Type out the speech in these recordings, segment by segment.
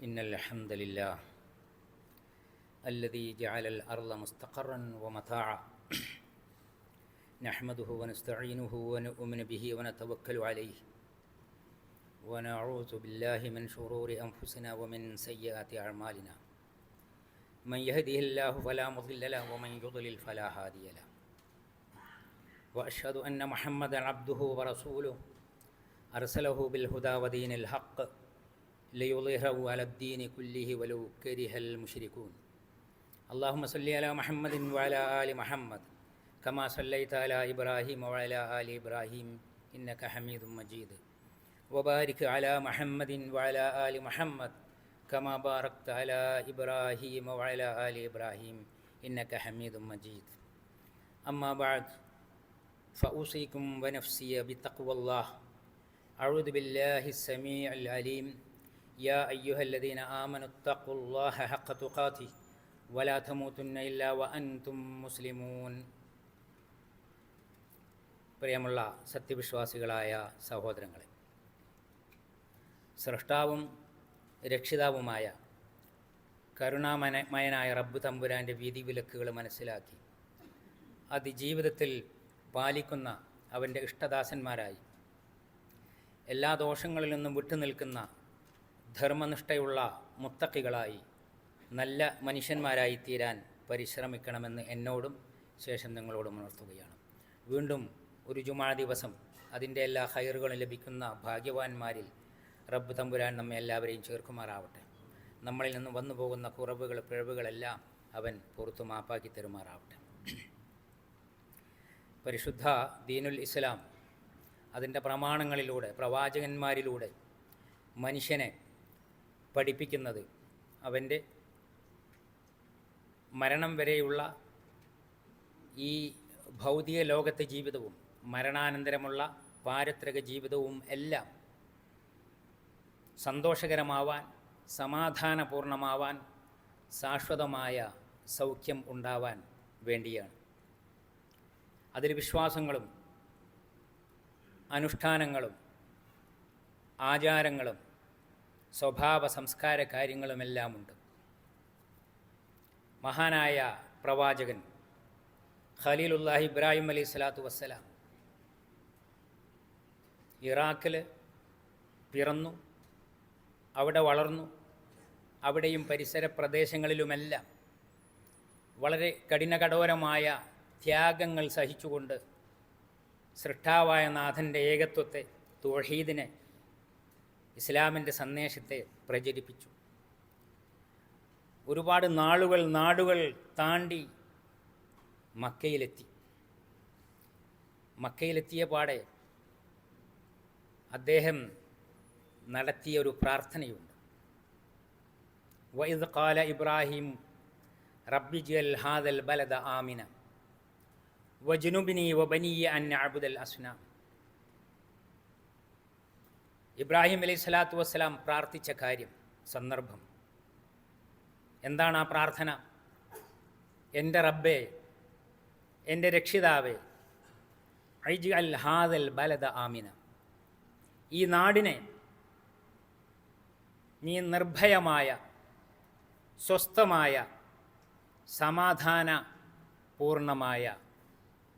إن الحمد لله الذي جعل الأرض مستقرا ومتاعا نحمده ونستعينه ونؤمن به ونتوكل عليه. ونعوذ بالله من شرور أنفسنا ومن سيئات أعمالنا. من يهده الله فلا مضل له ومن يضلل فلا هادي له. وأشهد أن محمدا عبده ورسوله. أرسله بالهدى ودين الحق. ليظهره على الدين كله ولو كره المشركون اللهم صل على محمد وعلى آل محمد كما صليت على إبراهيم وعلى آل إبراهيم إنك حميد مجيد وبارك على محمد وعلى آل محمد كما باركت على إبراهيم وعلى آل إبراهيم إنك حميد مجيد أما بعد فأوصيكم ونفسي بتقوى الله أعوذ بالله السميع العليم يا أيها الذين آمنوا اتقوا الله حق تقاته ولا تموتن إلا وأنتم مسلمون പ്രിയമുള്ള സത്യവിശ്വാസികളായ സഹോദരങ്ങളെ സൃഷ്ടാവും രക്ഷിതാവുമായ കരുണാമനമയനായ റബ്ബ് തമ്പുരാൻ്റെ വിധിവിലക്കുകൾ മനസ്സിലാക്കി അതിജീവിതത്തിൽ പാലിക്കുന്ന അവൻ്റെ ഇഷ്ടദാസന്മാരായി എല്ലാ ദോഷങ്ങളിൽ നിന്നും വിട്ടുനിൽക്കുന്ന ധർമ്മനിഷ്ഠയുള്ള മുത്തക്കികളായി നല്ല മനുഷ്യന്മാരായി തീരാൻ പരിശ്രമിക്കണമെന്ന് എന്നോടും ശേഷം നിങ്ങളോടും ഉണർത്തുകയാണ്. വീണ്ടും ഒരു ജുമാ ദിവസം അതിന്റെ എല്ലാ ഹയറുകളും ലഭിക്കുന്ന ഭാഗ്യവാന്മാരിൽ റബ്ബ് തമ്പുരാൻ നമ്മെ എല്ലാവരെയും ചേർക്കുമാറാവട്ടെ. നമ്മളിൽ നിന്ന് വന്നു പോകുന്ന കുറവുകൾ പിഴവുകളെല്ലാം അവൻ പുറത്തു മാപ്പാക്കി തരുമാറാവട്ടെ. പരിശുദ്ധ ദീനുൽ ഇസ്ലാം അതിന്റെ പ്രമാണങ്ങളിലൂടെ പ്രവാചകന്മാരിലൂടെ മനുഷ്യനെ പഠിപ്പിക്കുന്നത്. അവന്റെ മരണം വരെയുള്ള ഈ ഭൗതിക ലോകത്തെ ജീവിതവും മരണാനന്തരമുള്ള പാരത്രിക ജീവിതവും എല്ലാം സന്തോഷകരമാവാൻ സമാധാനപൂർണമാവാൻ ശാശ്വതമായ സൗഖ്യം ഉണ്ടാവാൻ വേണ്ടിയാണ്. അതിൽ വിശ്വാസങ്ങളും അനുഷ്ഠാനങ്ങളും ആചാരങ്ങളും സ്വഭാവ സംസ്കാര കാര്യങ്ങളുമെല്ലാമുണ്ട്. മഹാനായ പ്രവാചകൻ ഖലീലുല്ലാഹി ഇബ്രാഹിം അലൈഹി സ്വലാത്തു വസ്സലാം ഇറാഖിൽ പിറന്നു അവിടെ വളർന്നു അവിടെയും പരിസര പ്രദേശങ്ങളിലുമെല്ലാം വളരെ കഠിനകഠോരമായ ത്യാഗങ്ങൾ സഹിച്ചുകൊണ്ട് സൃഷ്ടാവായ നാഥന്റെ ഏകത്വത്തെ തോഹീദിനെ ഇസ്ലാമിന്റെ സന്ദേശത്തെ പ്രചരിപ്പിച്ചു. ഒരുപാട് നാളുകൾ നാടുകൾ താണ്ടി മക്കയിലെത്തി. മക്കയിലെത്തിയ പാടെ അദ്ദേഹം നടത്തിയ ഒരു പ്രാർത്ഥനയുണ്ട്. വൈദ് കാല ഇബ്രാഹിം റബ്ബി ജൽ ഹാദൽ ബലദ ആമിന വജുനുബിനി വബനിയ അൻ അബുദൽ അസ്നാം. ഇബ്രാഹിം അലൈഹി സ്വലാത്തു വസ്സലാം പ്രാർത്ഥിച്ച കാര്യം സന്ദർഭം. എന്താണ് ആ പ്രാർത്ഥന? എന്റെ റബ്ബേ എന്റെ രക്ഷിതാവേ ഐജ് അൽ ഹാദൽ ബലദ ആമിന. ഈ നാടിനെ നീ നിർഭയമായ സ്വസ്ഥമായ സമാധാന പൂർണമായ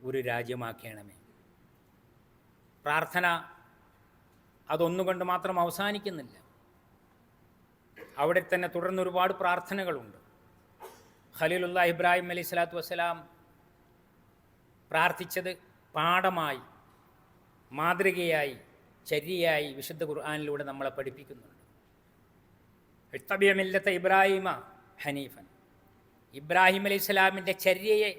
ഒരു രാജ്യമാക്കണമേ. പ്രാർത്ഥന അതൊന്നുകൊണ്ട് മാത്രം അവസാനിക്കുന്നില്ല. അവിടെ തന്നെ തുടർന്ന് ഒരുപാട് പ്രാർത്ഥനകളുണ്ട്. ഖലീലുള്ള ഇബ്രാഹിം അലൈഹി സ്വലാത്തു വസ്സലാം പ്രാർത്ഥിച്ചത് പാഠമായി മാതൃകയായി ചര്യയായി വിശുദ്ധ ഖുർആാനിലൂടെ നമ്മളെ പഠിപ്പിക്കുന്നുണ്ട്. ഇത്തബിയമില്ലത്തെ ഇബ്രാഹിമ ഹനീഫൻ. ഇബ്രാഹിം അലൈഹി സ്വലാമിന്റെ ചര്യയെ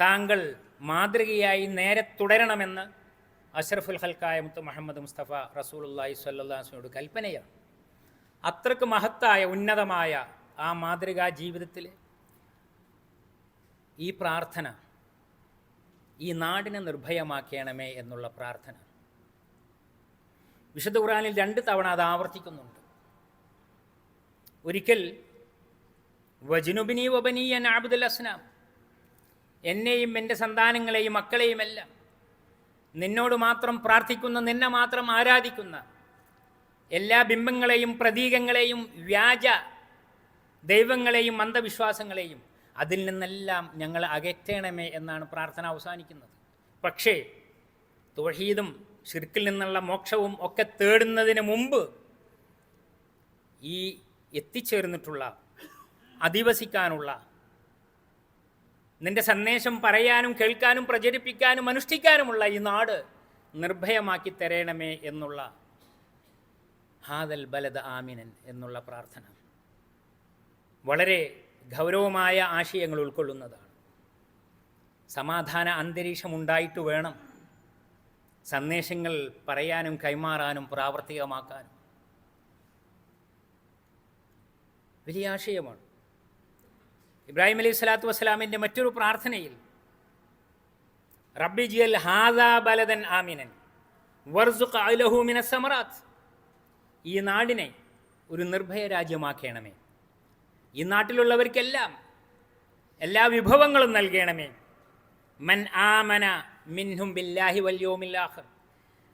താങ്കൾ മാതൃകയായി നേരെ തുടരണമെന്ന് അഷ്റഫുൽ ഹൽക്കായ മുത്ത് മുഹമ്മദ് മുസ്തഫ റസൂലുല്ലാഹി സ്വല്ലാസ്മിയോട് കൽപ്പനയാണ്. അത്രയ്ക്ക് മഹത്തായ ഉന്നതമായ ആ മാതൃകാ ജീവിതത്തിൽ ഈ പ്രാർത്ഥന ഈ നാടിനെ നിർഭയമാക്കണമേ എന്നുള്ള പ്രാർത്ഥന. വിശുദ്ധ ഖുറാനിൽ രണ്ട് തവണ അത് ആവർത്തിക്കുന്നുണ്ട്. ഒരിക്കൽ വജുനുബിനി വബനീയൻ ആബുദുൽ അസ്നാം എന്നെയും എന്റെ സന്താനങ്ങളെയും മക്കളെയുമെല്ലാം നിന്നോട് മാത്രം പ്രാർത്ഥിക്കുന്ന നിന്നെ മാത്രം ആരാധിക്കുന്ന എല്ലാ ബിംബങ്ങളെയും പ്രതീകങ്ങളെയും വ്യാജ ദൈവങ്ങളെയും അന്ധവിശ്വാസങ്ങളെയും അതിൽ നിന്നെല്ലാം ഞങ്ങൾ അകറ്റണമേ എന്നാണ് പ്രാർത്ഥന അവസാനിക്കുന്നത്. പക്ഷേ തുഴഹീദും ഷിർക്കിൽ നിന്നുള്ള മോക്ഷവും ഒക്കെ തേടുന്നതിന് മുമ്പ് ഈ എത്തിച്ചേർന്നിട്ടുള്ള അധിവസിക്കാനുള്ള നിന്റെ സന്ദേശം പറയാനും കേൾക്കാനും പ്രചരിപ്പിക്കാനും അനുഷ്ഠിക്കാനുമുള്ള ഈ നാട് നിർഭയമാക്കി തരണമേ എന്നുള്ള ഹാദൽ ബലദ ആമിനൻ എന്നുള്ള പ്രാർത്ഥന. വളരെ ഗൗരവമായ ആശയങ്ങൾ ഉൾക്കൊള്ളുന്നതാണ്. സമാധാന അന്തരീക്ഷം ഉണ്ടായിട്ട് വേണം. സന്ദേശങ്ങൾ പറയാനും കൈമാറാനും പ്രാവർത്തികമാക്കാനും. വലിയ ആശയമാണ്. ഇബ്രാഹിം അലൈഹി സ്വലാത്തു വസ്സലാമിന്റെ മറ്റൊരു പ്രാർത്ഥനയിൽ റബ്ബി ജിയൽ ഹാദാ ബലദൻ ആമിനൻ വർസുഖ് അലഹു മിന സമറാത്ത്. ഈ നാടിനെ ഒരു നിർഭയ രാജ്യമാക്കണമേ. ഈ നാട്ടിലുള്ളവർക്കെല്ലാം എല്ലാ വിഭവങ്ങളും നൽകണമേ. മൻ ആമന മിൻഹും ബില്ലാഹി വല്യോമില്ലാഹർ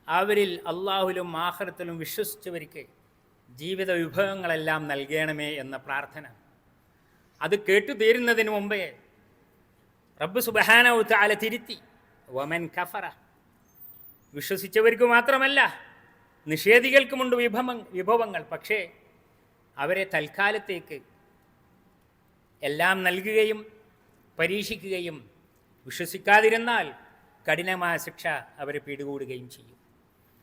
അവരിൽ അള്ളാഹുലും ആഹ്റത്തിലും വിശ്വസിച്ചവർക്ക് ജീവിത വിഭവങ്ങളെല്ലാം നൽകണമേ എന്ന പ്രാർത്ഥന. അത് കേട്ടു തീരുന്നതിന് മുമ്പേ റബ്ബ് സുബഹാന ഉത്താല തിരുത്തി. വമൻ കഫറ. വിശ്വസിച്ചവർക്ക് മാത്രമല്ല നിഷേധികൾക്കുമുണ്ട് വിഭവ വിഭവങ്ങൾ. പക്ഷേ അവരെ തൽക്കാലത്തേക്ക് എല്ലാം നൽകുകയും പരീക്ഷിക്കുകയും വിശ്വസിക്കാതിരുന്നാൽ കഠിനമായ ശിക്ഷ അവരെ പിടികൂടുകയും ചെയ്യും.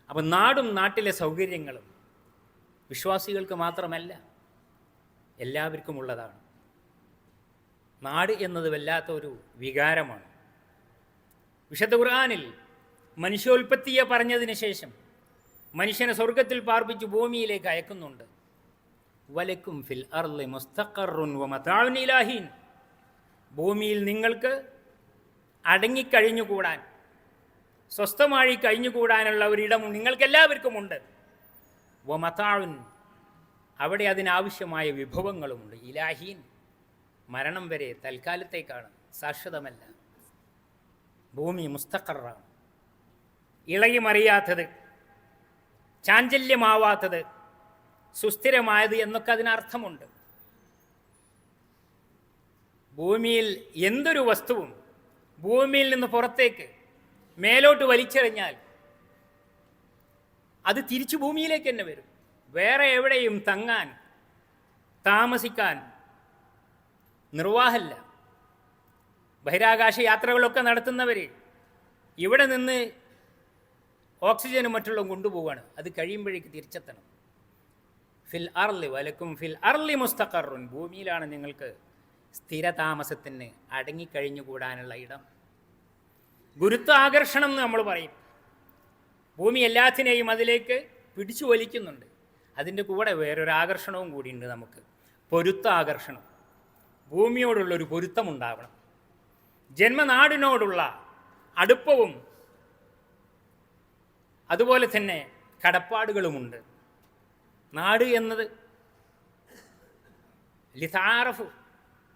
അപ്പം നാടും നാട്ടിലെ സൗകര്യങ്ങളും വിശ്വാസികൾക്ക് മാത്രമല്ല എല്ലാവർക്കും ഉള്ളതാണ്. നാട് എന്നത് വല്ലാത്ത ഒരു വികാരമാണ്. വിശദ ഖുർആാനിൽ മനുഷ്യോൽപ്പത്തിയെ പറഞ്ഞതിന് ശേഷം മനുഷ്യനെ സ്വർഗത്തിൽ പാർപ്പിച്ച് ഭൂമിയിലേക്ക് അയക്കുന്നുണ്ട്. വലക്കും ഫിൽ അർളി മുസ്തഖറുൻ ഭൂമിയിൽ നിങ്ങൾക്ക് അടങ്ങിക്കഴിഞ്ഞുകൂടാൻ സ്വസ്ഥമായി കഴിഞ്ഞുകൂടാനുള്ള ഒരിടം നിങ്ങൾക്കെല്ലാവർക്കുമുണ്ട്. വമതാഉൻ അവിടെ അതിനാവശ്യമായ വിഭവങ്ങളുമുണ്ട്. ഇലാഹീൻ. മരണം വരെ തൽക്കാലത്തേക്കാണ്. ശാശ്വതമല്ല. ഭൂമി മുസ്തഖറാണ്. ഇളയുമറിയാത്തത് ചാഞ്ചല്യമാവാത്തത് സുസ്ഥിരമായത് എന്നൊക്കെ അതിനർത്ഥമുണ്ട് ഭൂമിയിൽ എന്തൊരു വസ്തുവും ഭൂമിയിൽ നിന്ന് പുറത്തേക്ക് മേലോട്ട് വലിച്ചെറിഞ്ഞാൽ അത് തിരിച്ചു ഭൂമിയിലേക്ക് തന്നെ വരും. വേറെ എവിടെയും തങ്ങാൻ താമസിക്കാൻ നിർവാഹമില്ല ബഹിരാകാശ യാത്രകളൊക്കെ നടത്തുന്നവർ ഇവിടെ നിന്ന് ഓക്സിജനും മറ്റുള്ള കൊണ്ടുപോവാണ്. അത് കഴിയുമ്പോഴേക്ക് തിരിച്ചെത്തണം. ഫിൽ അർലി വലക്കും ഫിൽ അർലി മുസ്തഖറുൻ. ഭൂമിയിലാണ് നിങ്ങൾക്ക് സ്ഥിരതാമസത്തിന് അടങ്ങിക്കഴിഞ്ഞുകൂടാനുള്ള ഇടം. ഗുരുത്വാകർഷണം എന്ന് നമ്മൾ പറയും. ഭൂമി എല്ലാത്തിനെയും അതിലേക്ക് പിടിച്ചു വലിക്കുന്നുണ്ട്. അതിന്റെ കൂടെ വേറൊരു ആകർഷണവും കൂടിയുണ്ട് നമുക്ക്. പൊരുത്താകർഷണം ഭൂമിയോടുള്ളൊരു പൊരുത്തമുണ്ടാവണം. ജന്മനാടിനോടുള്ള അടുപ്പവും അതുപോലെ തന്നെ കടപ്പാടുകളുമുണ്ട്. നാട് എന്നത് ലിതാറഫ്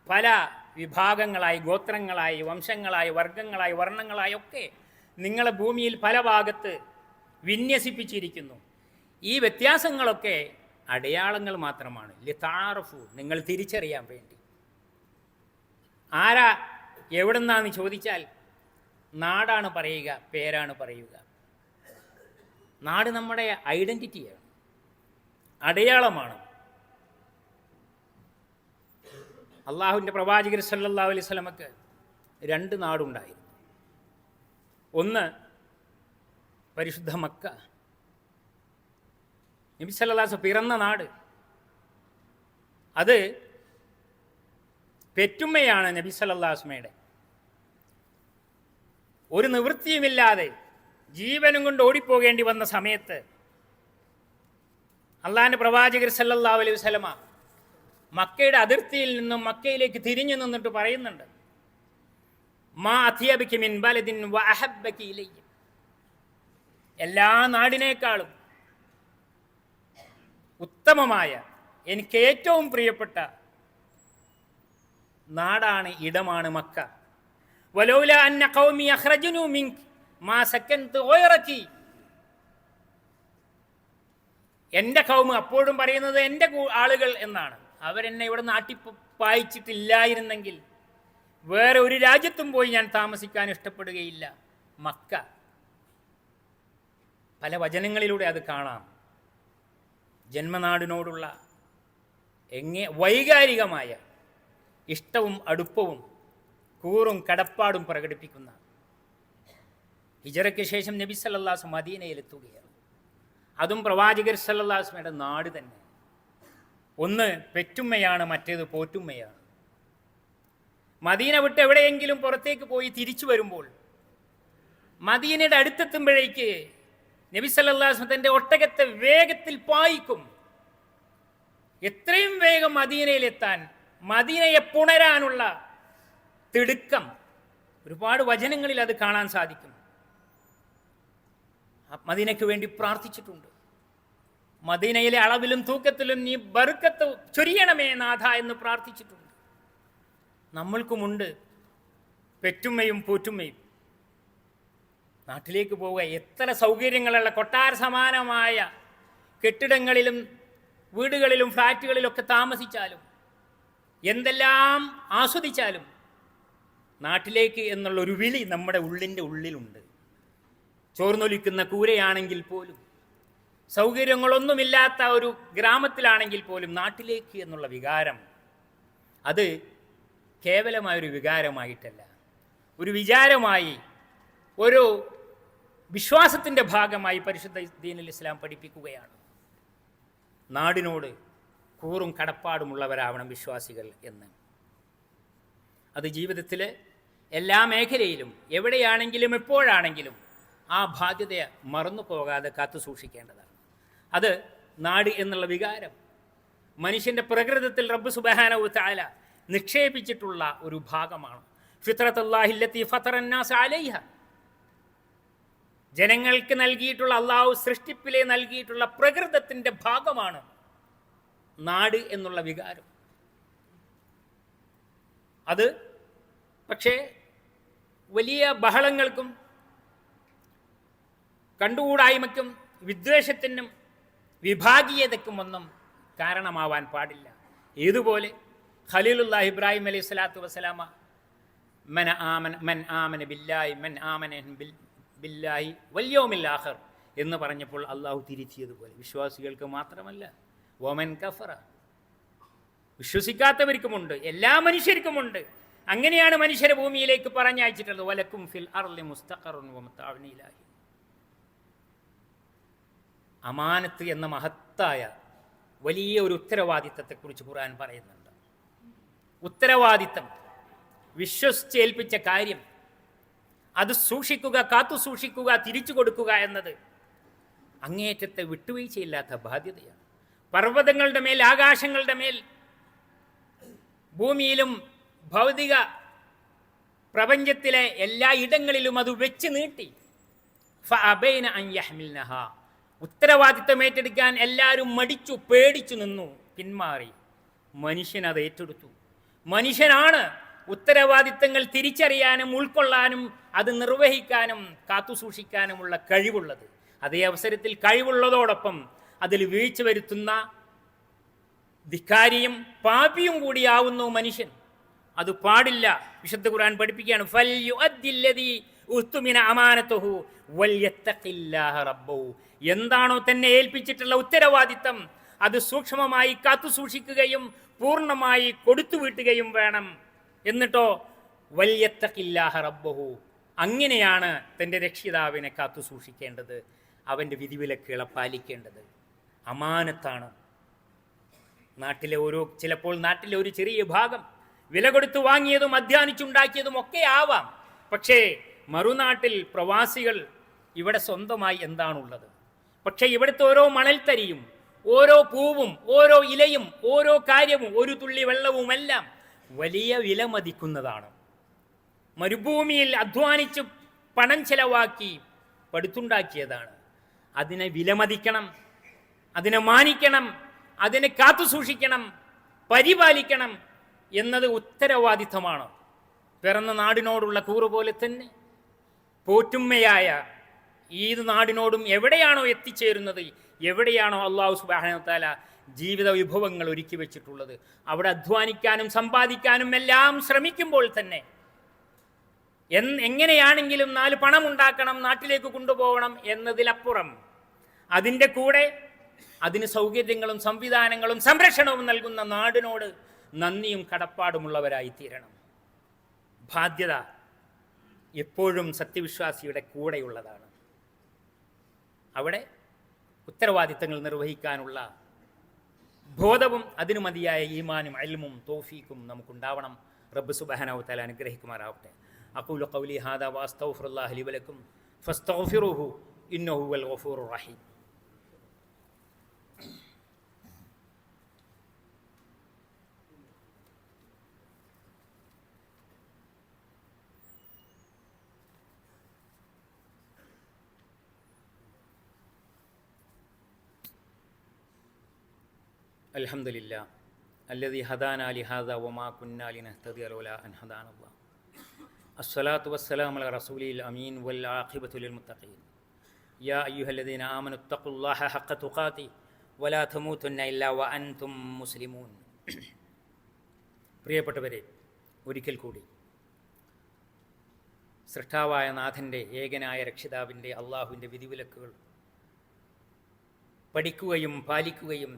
പല വിഭാഗങ്ങളായി ഗോത്രങ്ങളായി വംശങ്ങളായി വർഗങ്ങളായി വർണങ്ങളായി ഒക്കെ നിങ്ങളെ ഭൂമിയിൽ പല ഭാഗത്ത് വിന്യസിപ്പിച്ചിരിക്കുന്നു. ഈ വ്യത്യാസങ്ങളൊക്കെ അടയാളങ്ങൾ മാത്രമാണ്. ലിതാറഫു നിങ്ങൾ തിരിച്ചറിയാൻ വേണ്ടി. ആരാ? എവിടുന്നാന്ന് ചോദിച്ചാൽ നാടാണ് പറയുക പേരാണ് പറയുക. നാട് നമ്മുടെ ഐഡന്റിറ്റിയാണ് അടയാളമാണ്. അള്ളാഹുവിന്റെ പ്രവാചകർ സല്ലാ അലൈഹി സ്വലമക്ക് രണ്ട് നാടുണ്ടായിരുന്നു. ഒന്ന് പരിശുദ്ധ മക്ക. നബി സല്ലാസ് പിറന്ന നാട്. അത് പെറ്റുമ്മയാണ് നബി സല്ലാസ്മയുടെ ഒരു നിവൃത്തിയുമില്ലാതെ ജീവനും കൊണ്ട് ഓടിപ്പോകേണ്ടി വന്ന സമയത്ത് അള്ളാഹിന്റെ പ്രവാചകർ സല്ലല്ലാ അലൈഹി വസല്ലമ മക്കയുടെ അതിർത്തിയിൽ നിന്നും മക്കയിലേക്ക് തിരിഞ്ഞു നിന്നിട്ട് പറയുന്നുണ്ട് മാ അധിയബിക്ക് മിൻ ബലദിൻ എല്ലാ നാടിനേക്കാളും ഉത്തമമായ എനിക്ക് ഏറ്റവും പ്രിയപ്പെട്ട നാടാണ് ഇടമാണ് മക്ക. വലൗല അന്ന ഖൗമി അഖ്റജനു മിൻ മാ സക്കൻത് ഓയറക്കി എന്റെ കൗമ് അപ്പോഴും പറയുന്നത് എന്റെ ആളുകൾ എന്നാണ്. അവരെന്നെ ഇവിടെ നാട്ടി പായിച്ചിട്ടില്ലായിരുന്നെങ്കിൽ വേറെ ഒരു രാജ്യത്തും പോയി ഞാൻ താമസിക്കാൻ ഇഷ്ടപ്പെടുകയില്ല. മക്ക. പല വചനങ്ങളിലൂടെ അത് കാണാം. ജന്മനാടിനോടുള്ള എങ്ങെ വൈകാരികമായ ഇഷ്ടവും അടുപ്പവും കൂറും കടപ്പാടും പ്രകടിപ്പിക്കുന്ന ഹിജറയ്ക്ക് ശേഷം നബി സല്ലാസ് മദീനയിലെത്തുകയാണ്. അതും പ്രവാചകർ സല്ലാസ്മയുടെ നാട് തന്നെ. ഒന്ന് പെറ്റുമ്മയാണ് മറ്റേത് പോറ്റുമ്മയാണ്. മദീന വിട്ട് എവിടെയെങ്കിലും പുറത്തേക്ക് പോയി തിരിച്ചു വരുമ്പോൾ മദീനയുടെ അടുത്തെത്തുമ്പോഴേക്ക് നബി സല്ലാസ്മ തന്റെ ഒട്ടകത്തെ വേഗത്തിൽ പായിക്കും. എത്രയും വേഗം മദീനയിലെത്താൻ മദീനയെ പുണരാനുള്ള തിടുക്കം. ഒരുപാട് വചനങ്ങളിൽ അത് കാണാൻ സാധിക്കും. മദീനയ്ക്ക് വേണ്ടി പ്രാർത്ഥിച്ചിട്ടുണ്ട്. മദീനയിലെ അളവിലും തൂക്കത്തിലും നീ ബറുക്കത്ത് ചൊരിയണമേ നാഥ എന്ന് പ്രാർത്ഥിച്ചിട്ടുണ്ട്. നമ്മൾക്കുമുണ്ട് പെറ്റുമ്മയും പൂറ്റുമ്മയും. നാട്ടിലേക്ക് പോവുക എത്ര സൗകര്യങ്ങളുള്ള കൊട്ടാര സമാനമായ കെട്ടിടങ്ങളിലും വീടുകളിലും ഫ്ലാറ്റുകളിലൊക്കെ താമസിച്ചാലും എന്തെല്ലാം ആസ്വദിച്ചാലും നാട്ടിലേക്ക് എന്നുള്ള ഒരു വിളി നമ്മുടെ ഉള്ളിന്റെ ഉള്ളിലുണ്ട്. ചോർന്നൊലിക്കുന്ന കൂരയാണെങ്കിൽ പോലും സൗകര്യങ്ങളൊന്നുമില്ലാത്ത ഒരു ഗ്രാമത്തിലാണെങ്കിൽ പോലും നാട്ടിലേക്ക് എന്നുള്ള വികാരം അത് കേവലമായൊരു വികാരമായിട്ടല്ല. ഒരു വിചാരമായി ഒരു വിശ്വാസത്തിന്റെ ഭാഗമായി പരിശുദ്ധ ദീനുൽ ഇസ്ലാം പഠിപ്പിക്കുകയാണ്. നാടിനോട് കൂറും കടപ്പാടുമുള്ളവരാവണം വിശ്വാസികൾ എന്ന്. അത് ജീവിതത്തിൽ എല്ലാ മേഖലയിലും എവിടെയാണെങ്കിലും എപ്പോഴാണെങ്കിലും ആ ബാധ്യതയെ മറന്നു പോകാതെ കാത്തു സൂക്ഷിക്കേണ്ടതാണ്. അത് നാട് എന്നുള്ള വികാരം മനുഷ്യന്റെ പ്രകൃതത്തിൽ റബ്ബ് സുബഹാനവു താല നിക്ഷേപിച്ചിട്ടുള്ള ഒരു ഭാഗമാണ്. ഫിത്രത്തല്ലാഹില്ലത്തി ഫത്തറന്നാസ് അലൈഹ. ജനങ്ങൾക്ക് നൽകിയിട്ടുള്ള അള്ളാഹു സൃഷ്ടിപ്പിലെ നൽകിയിട്ടുള്ള പ്രകൃതത്തിന്റെ ഭാഗമാണ് നാട് എന്നുള്ള വികാരം. അത് പക്ഷേ വലിയ ബഹളങ്ങൾക്കും കണ്ടുകൂടായ്മയ്ക്കും വിദ്വേഷത്തിനും വിഭാഗീയതയ്ക്കും ഒന്നും കാരണമാവാൻ പാടില്ല. ഏതുപോലെ ഖലീലുല്ലാ ഇബ്രാഹിം അലൈഹി സ്വലാത്തു വസ്സലാമ മൻ ആമൻ മൻ ആമന ബില്ലായി മൻ ആമന ബില്ലായി വല്യോമില്ലാഹർ എന്ന് പറഞ്ഞപ്പോൾ അള്ളാഹു തിരിച്ചതുപോലെ വിശ്വാസികൾക്ക് മാത്രമല്ല വമൻ കഫറ. വിശ്വസിക്കാത്തവർക്കുമുണ്ട് എല്ലാ മനുഷ്യർക്കുമുണ്ട്. അങ്ങനെയാണ് മനുഷ്യരെ ഭൂമിയിലേക്ക് പറഞ്ഞയച്ചിട്ടുള്ളത്. വലക്കും ഫിൽ അർലി മുസ്തഖറുൻ അമാനത്ത് എന്ന മഹത്തായ വലിയ ഒരു ഉത്തരവാദിത്തത്തെക്കുറിച്ച് ഖുർആൻ പറയുന്നുണ്ട്. ഉത്തരവാദിത്തം വിശ്വസിച്ചേൽപ്പിച്ച കാര്യം അത് സൂക്ഷിക്കുക കാത്തു സൂക്ഷിക്കുക തിരിച്ചു കൊടുക്കുക എന്നത് അങ്ങേറ്റത്തെ വിട്ടുവീഴ്ചയില്ലാത്ത ബാധ്യതയാണ്. പർവതങ്ങളുടെ മേൽ ആകാശങ്ങളുടെ മേൽ ഭൂമിയിലും ഭൗതിക പ്രപഞ്ചത്തിലെ എല്ലാ ഇടങ്ങളിലും അത് വെച്ച് നീട്ടി. യഹ്മിൽനഹ. ഉത്തരവാദിത്തം ഏറ്റെടുക്കാൻ എല്ലാവരും മടിച്ചു പേടിച്ചു നിന്നു. പിന്മാറി. മനുഷ്യൻ അത് ഏറ്റെടുത്തു. മനുഷ്യനാണ് ഉത്തരവാദിത്തങ്ങൾ തിരിച്ചറിയാനും ഉൾക്കൊള്ളാനും അത് നിർവഹിക്കാനും കാത്തുസൂക്ഷിക്കാനുമുള്ള കഴിവുള്ളത്. അതേ അവസരത്തിൽ കഴിവുള്ളതോടൊപ്പം അതിൽ വീഴ്ച വരുത്തുന്ന ധിക്കാരിയും പാപിയും കൂടിയാവുന്നു മനുഷ്യൻ. അത് പാടില്ല. വിശുദ്ധ ഖുർആൻ പഠിപ്പിക്കുകയാണ്. ഫൽ ഉസ്തുമിന റബ്ബഹു എന്താണോ തന്നെ ഏൽപ്പിച്ചിട്ടുള്ള ഉത്തരവാദിത്തം. അത് സൂക്ഷ്മമായി കാത്തു സൂക്ഷിക്കുകയും പൂർണമായി കൊടുത്തു വീട്ടുകയും വേണം. എന്നിട്ടോ വല്യത്തഖില്ലാഹ റബ്ബഹു അങ്ങനെയാണ് തന്റെ രക്ഷിതാവിനെ കാത്തു സൂക്ഷിക്കേണ്ടത്. അവന്റെ വിധിവിലക്കുകളെ പാലിക്കേണ്ടത്. അമാനത്താണ്. നാട്ടിലെ ഓരോ ചിലപ്പോൾ നാട്ടിലെ ഒരു ചെറിയ ഭാഗം വില കൊടുത്ത് വാങ്ങിയതും അധ്വാനിച്ചുണ്ടാക്കിയതും ഒക്കെ ആവാം. പക്ഷേ മറുനാട്ടിൽ പ്രവാസികൾ ഇവിടെ സ്വന്തമായി എന്താണുള്ളത്? പക്ഷേ ഇവിടുത്തെ ഓരോ മണൽത്തരിയും ഓരോ പൂവും ഓരോ ഇലയും ഓരോ കാര്യവും ഒരു തുള്ളി വെള്ളവുമെല്ലാം വലിയ വില മതിക്കുന്നതാണ്. മരുഭൂമിയിൽ അധ്വാനിച്ച് പണം ചെലവാക്കി പടുത്തുണ്ടാക്കിയതാണ്. അതിനെ വിലമതിക്കണം അതിനെ മാനിക്കണം അതിനെ കാത്തു സൂക്ഷിക്കണം പരിപാലിക്കണം എന്നത് ഉത്തരവാദിത്തമാണ്. പിറന്ന നാടിനോടുള്ള കൂറ് പോലെ തന്നെ പോറ്റുമ്മയായ ഈ നാടിനോടും എവിടെയാണോ എത്തിച്ചേരുന്നത് എവിടെയാണോ അള്ളാഹു സുബാഹനത്താല ജീവിത വിഭവങ്ങൾ ഒരുക്കി വെച്ചിട്ടുള്ളത് അവിടെ അധ്വാനിക്കാനും സമ്പാദിക്കാനും എല്ലാം ശ്രമിക്കുമ്പോൾ തന്നെ എങ്ങനെയാണെങ്കിലും നാല് പണം ഉണ്ടാക്കണം നാട്ടിലേക്ക് കൊണ്ടുപോകണം എന്നതിലപ്പുറം അതിന്റെ കൂടെ അതിന് സൗകര്യങ്ങളും സംവിധാനങ്ങളും സംരക്ഷണവും നൽകുന്ന നാടിനോട് നന്ദിയും കടപ്പാടുമുള്ളവരായി തീരണം. ബാധ്യത എപ്പോഴും സത്യവിശ്വാസിയുടെ കൂടെയുള്ളതാണ്. അവിടെ ഉത്തരവാദിത്തങ്ങൾ നിർവഹിക്കാനുള്ള ബോധവും അതിനു മതിയായ ഈമാനും അൽമും തോഫീക്കും നമുക്കുണ്ടാവണം. റബ്ബ് സുബാനാവ് തല അനുഗ്രഹിക്കുമാറാവട്ടെ. അക്കൂലു കൗലി ഹാദ വാസ്തൗഫുല്ലാഹ് ലി വലക്കും ഫസ്തഗ്ഫിറുഹു ഇന്നഹു വൽ ഗഫൂറുർ റഹീം. അലഹമില്ല അല്ലതി ഹദാൻ അലി ഹദ ഒമാ കുന്നാലി നഹ്തദി അലോല അൻ ഹദാൻ അസ്സലാത്തു വസ്സലാം അല റസൂലിൽ അമീൻ വൽ ആഖിബത്തുൽ മുത്തഖീൻ. യാ അയ്യുഹല്ലദീൻ ആമനു തഖുല്ലാഹ ഹഖ തുഖാതി വലാ തമൂതുന്ന വ അൻതും മുസ്ലിമൂൻ. പ്രിയപ്പെട്ടവരെ ഒരിക്കൽ കൂടി. സൃഷ്ടാവായ നാഥന്റെ ഏകനായ രക്ഷിതാവിന്റെ അള്ളാഹുവിന്റെ വിധിവിലക്കുകൾ പഠിക്കുകയും പാലിക്കുകയും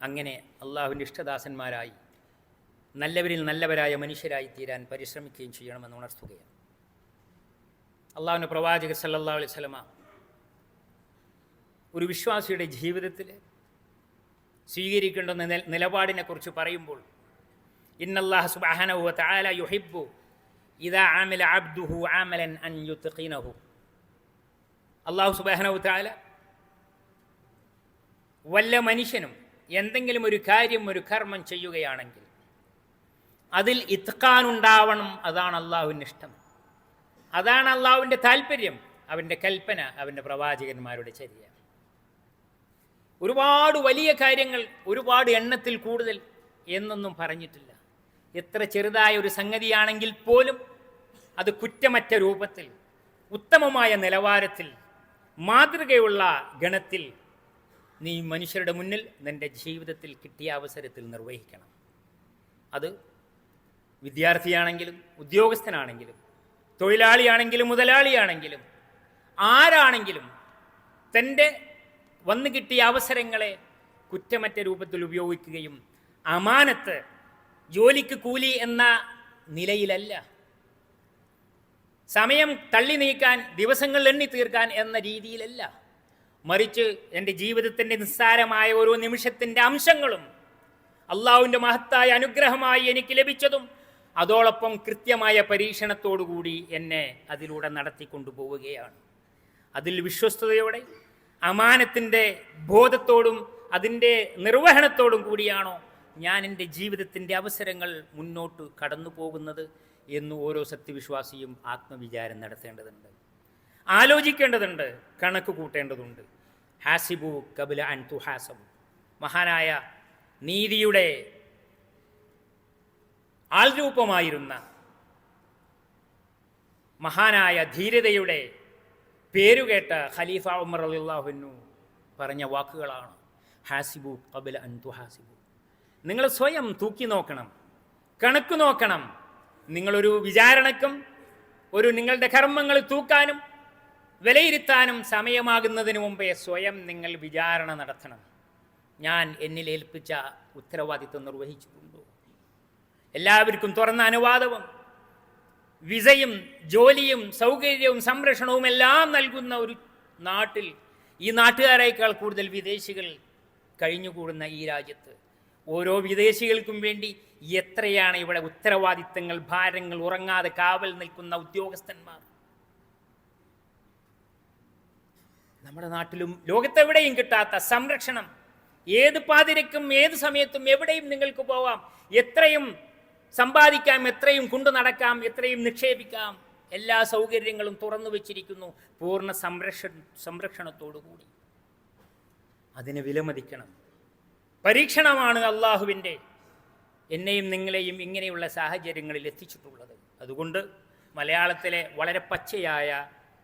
അങ്ങനെ അള്ളാഹുവിന്റെ ഇഷ്ടദാസന്മാരായി നല്ലവരിൽ നല്ലവരായ മനുഷ്യരായി തീരാൻ പരിശ്രമിക്കുകയും ചെയ്യണമെന്ന് ഉണർത്തുകയാണ്. അള്ളാഹുവിന്റെ പ്രവാചക സല്ലാ അലൈഹി സ്വലമ ഒരു വിശ്വാസിയുടെ ജീവിതത്തിൽ സ്വീകരിക്കേണ്ടുന്ന നില- നിലപാടിനെക്കുറിച്ച് പറയുമ്പോൾ ഇന്നല്ലാഹ സുബ്ഹാനഹു താല യുഹിബു ഇദാ ആമില അബ്ദുഹു ആമലൻ അൻ അള്ളാഹു സുബ്ഹാനഹു താല വല്ല മനുഷ്യനും എന്തെങ്കിലും ഒരു കാര്യം ഒരു കർമ്മം ചെയ്യുകയാണെങ്കിൽ അതിൽ ഇത്കാനുണ്ടാവണം അതാണ് അള്ളാഹുവിന്റെ ഇഷ്ടം. അതാണ് അള്ളാഹുവിന്റെ താല്പര്യം അവന്റെ കൽപ്പന അവന്റെ പ്രവാചകന്മാരുടെ ചര്യ. ഒരുപാട് വലിയ കാര്യങ്ങൾ ഒരുപാട് എണ്ണത്തിൽ കൂടുതൽ എന്നൊന്നും പറഞ്ഞിട്ടില്ല. എത്ര ചെറുതായ ഒരു സംഗതിയാണെങ്കിൽ പോലും അത് കുറ്റമറ്റ രൂപത്തിൽ ഉത്തമമായ നിലവാരത്തിൽ മാതൃകയുള്ള ഗണത്തിൽ നീ മനുഷ്യരുടെ മുന്നിൽ നിന്റെ ജീവിതത്തിൽ കിട്ടിയ അവസരത്തിൽ നിർവഹിക്കണം. അത് വിദ്യാർത്ഥിയാണെങ്കിലും ഉദ്യോഗസ്ഥനാണെങ്കിലും തൊഴിലാളിയാണെങ്കിലും മുതലാളിയാണെങ്കിലും ആരാണെങ്കിലും തന്റെ വന്നു കിട്ടിയ അവസരങ്ങളെ കുറ്റമറ്റ രൂപത്തിൽ ഉപയോഗിക്കുകയും അമാനത്ത് ജോലിക്ക് കൂലി എന്ന നിലയിലല്ല. സമയം തള്ളി നീക്കാൻ ദിവസങ്ങൾ എണ്ണി തീർക്കാൻ എന്ന രീതിയിലല്ല. മറിച്ച് എന്റെ ജീവിതത്തിന്റെ നിസ്സാരമായ ഓരോ നിമിഷത്തിന്റെ അംശങ്ങളും അള്ളാഹുവിന്റെ മഹത്തായ അനുഗ്രഹമായി എനിക്ക് ലഭിച്ചതും അതോടൊപ്പം കൃത്യമായ പരീക്ഷണത്തോടുകൂടി എന്നെ അതിലൂടെ നടത്തിക്കൊണ്ടു പോവുകയാണ്. അതിൽ വിശ്വസ്തയോടെ അമാനത്തിന്റെ ബോധത്തോടും അതിന്റെ നിർവഹണത്തോടും കൂടിയാണോ ഞാൻ എന്റെ ജീവിതത്തിന്റെ അവസരങ്ങൾ മുന്നോട്ട് കടന്നു പോകുന്നത് എന്ന് ഓരോ സത്യവിശ്വാസിയും ആത്മവിചാരം നടത്തേണ്ടതുണ്ട്. ആലോചിക്കേണ്ടതുണ്ട് കണക്ക് കൂട്ടേണ്ടതുണ്ട്. ഹാസിബു കബില അൻ തുഹാസബു. മഹാനായ നീതിയുടെ ആൾരൂപമായിരുന്ന മഹാനായ ധീരതയുടെ പേരുകേട്ട ഖലീഫ ഉമർ അള്ളാഹുനു പറഞ്ഞ വാക്കുകളാണ് ഹാസിബു കബില അൻ തുഹാസിബു. നിങ്ങൾ സ്വയം തൂക്കി നോക്കണം കണക്ക് നോക്കണം. നിങ്ങളൊരു വിചാരണക്കും ഒരു നിങ്ങളുടെ കർമ്മങ്ങൾ തൂക്കാനും വിലയിരുത്താനും സമയമാകുന്നതിന് മുമ്പേ സ്വയം നിങ്ങൾ വിചാരണ നടത്തണം. ഞാൻ എന്നിൽ ഏൽപ്പിച്ച ഉത്തരവാദിത്വം നിർവഹിച്ചിട്ടുണ്ടോ. എല്ലാവർക്കും തുറന്ന അനുവാദവും വിസയും ജോലിയും സൗകര്യവും സംരക്ഷണവും എല്ലാം നൽകുന്ന ഒരു നാട്ടിൽ ഈ നാട്ടുകാരേക്കാൾ കൂടുതൽ വിദേശികൾ കഴിഞ്ഞുകൂടുന്ന ഈ രാജ്യത്ത്. ഓരോ വിദേശികൾക്കും വേണ്ടി എത്രയാണ് ഇവിടെ ഉത്തരവാദിത്തങ്ങൾ ഭാരങ്ങൾ ഉറങ്ങാതെ കാവൽ നിൽക്കുന്ന ഉദ്യോഗസ്ഥന്മാർ? നമ്മുടെ നാട്ടിലും ലോകത്തെവിടെയും കിട്ടാത്ത സംരക്ഷണം. ഏത് പാതിരക്കും ഏത് സമയത്തും എവിടെയും നിങ്ങൾക്ക് പോവാം. എത്രയും സമ്പാദിക്കാം എത്രയും കൊണ്ടു നടക്കാം എത്രയും നിക്ഷേപിക്കാം. എല്ലാ സൗകര്യങ്ങളും തുറന്നു വെച്ചിരിക്കുന്നു പൂർണ സംരക്ഷ സംരക്ഷണത്തോടുകൂടി അതിനെ വിലമതിക്കണം. പരീക്ഷണമാണ് അള്ളാഹുവിന്റെ എന്നെയും നിങ്ങളെയും ഇങ്ങനെയുള്ള സാഹചര്യങ്ങളിൽ എത്തിച്ചിട്ടുള്ളത്. അതുകൊണ്ട് മലയാളത്തിലെ വളരെ പച്ചയായ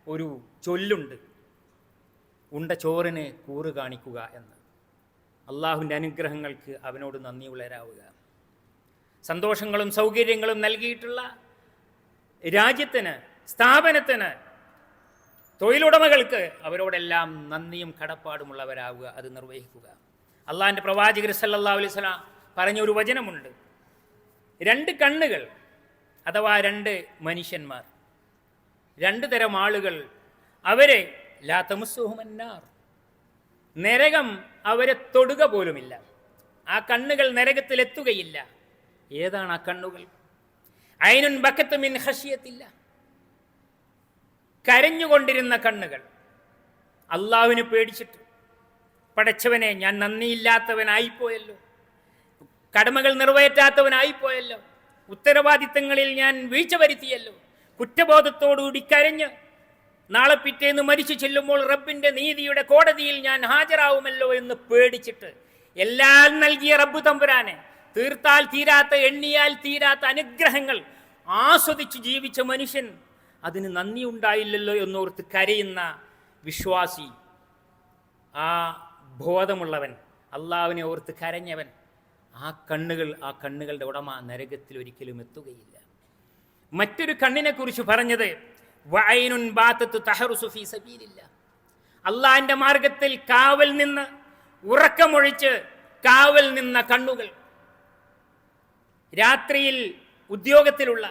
ഒരു ചൊല്ലുണ്ട്. ഉണ്ട ചോറിന് കൂറ് കാണിക്കുക എന്ന്. അള്ളാഹുവിന്റെ അനുഗ്രഹങ്ങൾക്ക് അവനോട് നന്ദിയുള്ളവരാവുക സന്തോഷങ്ങളും സൗകര്യങ്ങളും നൽകിയിട്ടുള്ള രാജ്യത്തിന് സ്ഥാപനത്തിന് തൊഴിലുടമകൾക്ക് അവരോടെല്ലാം നന്ദിയും കടപ്പാടുമുള്ളവരാവുക അത് നിർവഹിക്കുക. അള്ളാഹിന്റെ പ്രവാചകർ സല്ലല്ലാഹു അലൈഹി വസല്ലം പറഞ്ഞൊരു വചനമുണ്ട്. രണ്ട് കണ്ണുകൾ അഥവാ രണ്ട് മനുഷ്യന്മാർ രണ്ട് തരം ആളുകൾ അവരെ ലാ നരകം അവരെ തൊടുക പോലുമില്ല. ആ കണ്ണുകൾ നരകത്തിലെത്തുകയില്ല. ഏതാണ് ആ കണ്ണുകൾ? അയിനുൻ ബക്കത്ത് മിൻ ഹഷിയത്തില്ല കരഞ്ഞുകൊണ്ടിരുന്ന കണ്ണുകൾ. അള്ളാഹുവിന് പേടിച്ചിട്ട്. പടച്ചവനെ ഞാൻ നന്ദിയില്ലാത്തവനായിപ്പോയല്ലോ. കടമകൾ നിറവേറ്റാത്തവനായിപ്പോയല്ലോ. ഉത്തരവാദിത്തങ്ങളിൽ ഞാൻ വീഴ്ച വരുത്തിയല്ലോ. കുറ്റബോധത്തോടുകൂടി കരഞ്ഞ് നാളെ പിറ്റേന്ന് മരിച്ചു ചെല്ലുമ്പോൾ റബ്ബിന്റെ നീതിയുടെ കോടതിയിൽ ഞാൻ ഹാജരാവുമല്ലോ എന്ന് പേടിച്ചിട്ട് എല്ലാം നൽകിയ റബ്ബ് തമ്പുരാനെ തീർത്താൽ തീരാത്ത എണ്ണിയാൽ തീരാത്ത അനുഗ്രഹങ്ങൾ ആസ്വദിച്ച് ജീവിച്ച മനുഷ്യൻ അതിന് നന്ദി ഉണ്ടായില്ലല്ലോ എന്നോർത്ത് കരയുന്ന വിശ്വാസി ആ ബോധമുള്ളവൻ അള്ളാവിനെ ഓർത്ത് കരഞ്ഞവൻ ആ കണ്ണുകൾ ആ കണ്ണുകളുടെ ഉടമ നരകത്തിൽ ഒരിക്കലും എത്തുകയില്ല. മറ്റൊരു കണ്ണിനെക്കുറിച്ച് പറഞ്ഞത് വഅൈനുൻ ബാത്തത്ത് തഹറുസു ഫീ സബീലില്ല. അള്ളാഹിന്റെ മാർഗത്തിൽ കാവൽ നിന്ന് ഉറക്കമൊഴിച്ച് കാവൽ നിന്ന കണ്ണുകൾ. രാത്രിയിൽ ഉദ്യോഗത്തിലുള്ള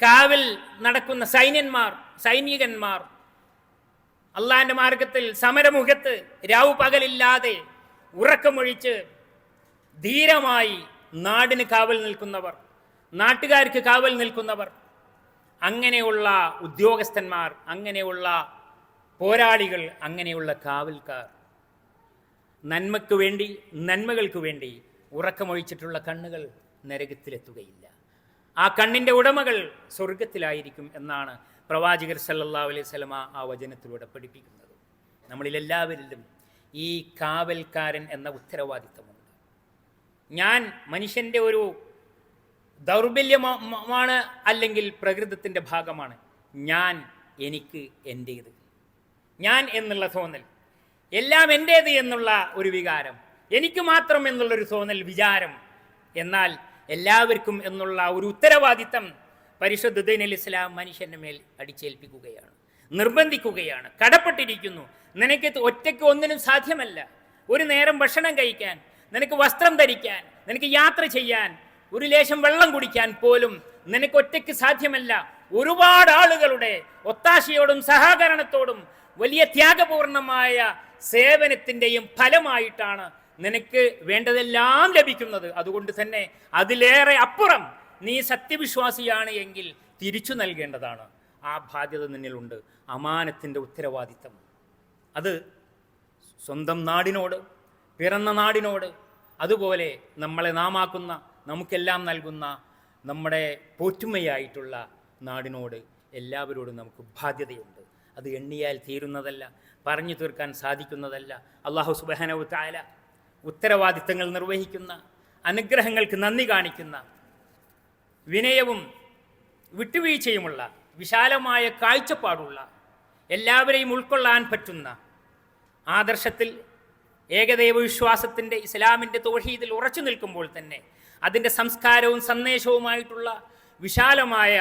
കാവൽ നടക്കുന്ന സൈന്യന്മാർ സൈനികന്മാർ അള്ളാഹിന്റെ മാർഗത്തിൽ സമരമുഖത്ത് രാവു പകലില്ലാതെ ഉറക്കമൊഴിച്ച് ധീരമായി നാടിന് കാവൽ നിൽക്കുന്നവർ നാട്ടുകാർക്ക് കാവൽ നിൽക്കുന്നവർ അങ്ങനെയുള്ള ഉദ്യോഗസ്ഥന്മാർ അങ്ങനെയുള്ള പോരാളികൾ അങ്ങനെയുള്ള കാവൽക്കാർ. നന്മയ്ക്ക് വേണ്ടി നന്മകൾക്ക് വേണ്ടി ഉറക്കമൊഴിച്ചിട്ടുള്ള കണ്ണുകൾ നരകത്തിലെത്തുകയില്ല. ആ കണ്ണിന്റെ ഉടമകൾ സ്വർഗത്തിലായിരിക്കും എന്നാണ് പ്രവാചകർ സല്ലാ അലൈഹി സ്വലമ ആ വചനത്തിലൂടെ പഠിപ്പിക്കുന്നത്. നമ്മളിലെല്ലാവരിലും ഈ കാവൽക്കാരൻ എന്ന ഉത്തരവാദിത്തമുണ്ട്. ഞാൻ മനുഷ്യന്റെ ഒരു ദൗർബല്യമാണ് അല്ലെങ്കിൽ പ്രകൃതത്തിന്റെ ഭാഗമാണ്. ഞാൻ എനിക്ക് എന്റേത് ഞാൻ എന്നുള്ള തോന്നൽ. എല്ലാം എന്റേത് എന്നുള്ള ഒരു വികാരം. എനിക്ക് മാത്രം എന്നുള്ളൊരു തോന്നൽ വിചാരം. എന്നാൽ എല്ലാവർക്കും എന്നുള്ള ഒരു ഉത്തരവാദിത്തം പരിശുദ്ധ ദീനുൽ ഇസ്ലാം മനുഷ്യന്റെ മേൽ അടിച്ചേൽപ്പിക്കുകയാണ്. നിർബന്ധിക്കുകയാണ്. കടപ്പെട്ടിരിക്കുന്നു. നിനക്ക് ഒറ്റയ്ക്ക് ഒന്നിനും സാധ്യമല്ല. ഒരു നേരം ഭക്ഷണം കഴിക്കാൻ നിനക്ക് വസ്ത്രം ധരിക്കാൻ നിനക്ക് യാത്ര ചെയ്യാൻ ഒരു ലേശം വെള്ളം കുടിക്കാൻ പോലും നിനക്ക് ഒറ്റയ്ക്ക് സാധ്യമല്ല. ഒരുപാട് ആളുകളുടെ ഒത്താശയോടും സഹകരണത്തോടും വലിയ ത്യാഗപൂർണമായ സേവനത്തിന്റെയും ഫലമായിട്ടാണ് നിനക്ക് വേണ്ടതെല്ലാം ലഭിക്കുന്നത്. അതുകൊണ്ട് തന്നെ അതിലേറെ അപ്പുറം നീ സത്യവിശ്വാസിയാണ് എങ്കിൽ തിരിച്ചു നൽകേണ്ടതാണ്. ആ ബാധ്യത നിന്നിലുണ്ട്. അമാനത്തിന്റെ ഉത്തരവാദിത്തം. അത് സ്വന്തം നാടിനോട് പിറന്ന നാടിനോട് അതുപോലെ നമ്മളെ നാമാക്കുന്ന നമുക്കെല്ലാം നൽകുന്ന നമ്മുടെ പോറ്റുമയായിട്ടുള്ള നാടിനോട് എല്ലാവരോടും നമുക്ക് ബാധ്യതയുണ്ട്. അത് എണ്ണിയാൽ തീരുന്നതല്ല പറഞ്ഞു തീർക്കാൻ സാധിക്കുന്നതല്ല. അള്ളാഹു സുബാനവ് താല ഉത്തരവാദിത്തങ്ങൾ നിർവഹിക്കുന്ന അനുഗ്രഹങ്ങൾക്ക് നന്ദി കാണിക്കുന്ന വിനയവും വിട്ടുവീഴ്ചയുമുള്ള വിശാലമായ കാഴ്ചപ്പാടുള്ള എല്ലാവരെയും ഉൾക്കൊള്ളാൻ പറ്റുന്ന ആദർശത്തിൽ ഏകദൈവ വിശ്വാസത്തിൻ്റെ ഇസ്ലാമിൻ്റെ തോഷീതിൽ ഉറച്ചു നിൽക്കുമ്പോൾ തന്നെ അതിൻ്റെ സംസ്കാരവും സന്ദേശവുമായിട്ടുള്ള വിശാലമായ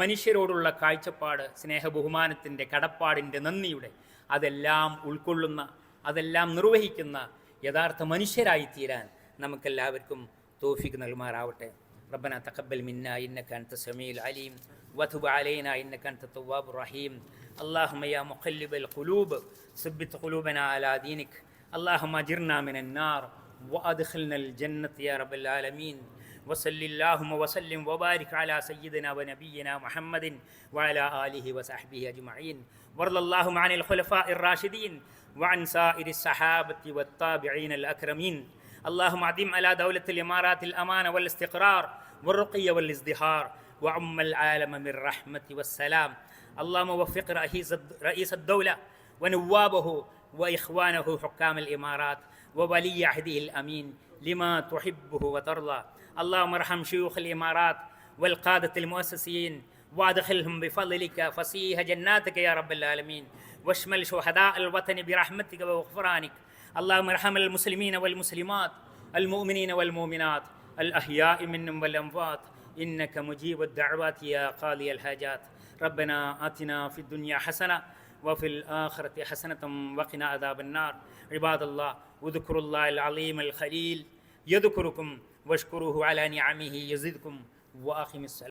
മനുഷ്യരോടുള്ള കാഴ്ചപ്പാട് സ്നേഹബഹുമാനത്തിൻ്റെ കടപ്പാടിൻ്റെ നന്ദിയുടെ അതെല്ലാം ഉൾക്കൊള്ളുന്ന അതെല്ലാം നിർവഹിക്കുന്ന യഥാർത്ഥ മനുഷ്യരായി തീരാൻ നമുക്കെല്ലാവർക്കും തോഫിക്ക് നൽകുമാറാവട്ടെ ربنا تقبل منا إنك أنت السميع العليم وتب علينا إنك أنت التواب الرحيم اللهم يا مقلب القلوب ثبت قلوبنا على دينك اللهم أجرنا من النار وأدخلنا الجنة يا رب العالمين. وصل اللهم وسلم وبارك على سيدنا ونبينا محمد وعلى آله وصحبه أجمعين. وارض اللهم عن الخلفاء الراشدين وعن سائر الصحابة والتابعين الأكرمين. اللهم عدم على دولة الإمارات الأمان والاستقرار والرقي والازدهار وعم العالم من رحمة والسلام. اللهم وفق رئيس الدولة ونوابه وإخوانه حكام الإمارات وولي عهده الأمين لما تحبه وترضى. اللهم ارحم شيوخ الإمارات والقادة المؤسسين وادخلهم بفضلك فسيح جناتك يا رب العالمين. واشمل شهداء الوطن برحمتك وغفرانك. اللهم ارحم المسلمين والمسلمات المؤمنين والمؤمنات الأحياء منهم والأموات. إنك مجيب الدعوات يا قاضي الحاجات. ربنا آتنا في الدنيا حسنة وفي الآخرة حسنة وقنا عذاب النار. عباد الله واذكروا الله العظيم الخليل. يذكركم واشكروه على نعمه يزدكم. وأقم السلام